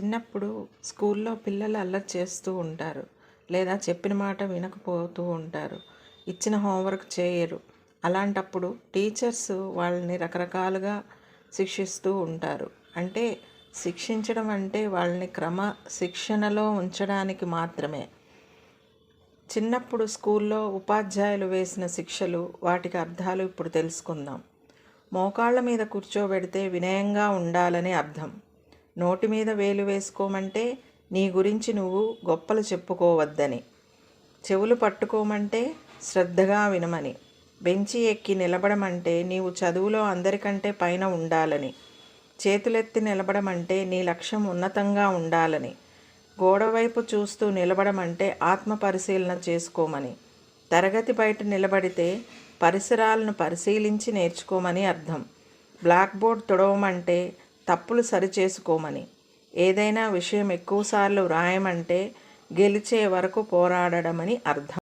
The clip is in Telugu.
చిన్నప్పుడు స్కూల్లో పిల్లలు అల్లరి చేస్తూ ఉంటారు లేదా చెప్పిన మాట వినకపోతూ ఉంటారు. ఇచ్చిన హోంవర్క్ చేయరు. అలాంటప్పుడు టీచర్స్ వాళ్ళని రకరకాలుగా శిక్షిస్తూ ఉంటారు. అంటే శిక్షించడం అంటే వాళ్ళని క్రమ శిక్షణలో ఉంచడానికి మాత్రమే. చిన్నప్పుడు స్కూల్లో ఉపాధ్యాయులు వేసిన శిక్షలు వాటికి అర్థాలు ఇప్పుడు తెలుసుకుందాం. మోకాళ్ళ మీద కూర్చోబెడితే వినయంగా ఉండాలని అర్థం. నోటి మీద వేలు వేసుకోమంటే నీ గురించి నువ్వు గొప్పలు చెప్పుకోవద్దని. చెవులు పట్టుకోమంటే శ్రద్ధగా వినమని. బెంచి ఎక్కి నిలబడమంటే నీవు చదువులో అందరికంటే పైన ఉండాలని. చేతులెత్తి నిలబడమంటే నీ లక్ష్యం ఉన్నతంగా ఉండాలని. గోడవైపు చూస్తూ నిలబడమంటే ఆత్మ పరిశీలన చేసుకోమని. తరగతి బయట నిలబడితే పరిసరాలను పరిశీలించి నేర్చుకోమని అర్థం. బ్లాక్ బోర్డ్ తుడవమంటే తప్పులు సరిచేసుకోమని. ఏదైనా విషయం ఎక్కువసార్లు వ్రాయమంటే గెలిచే వరకు పోరాడడమని అర్థం.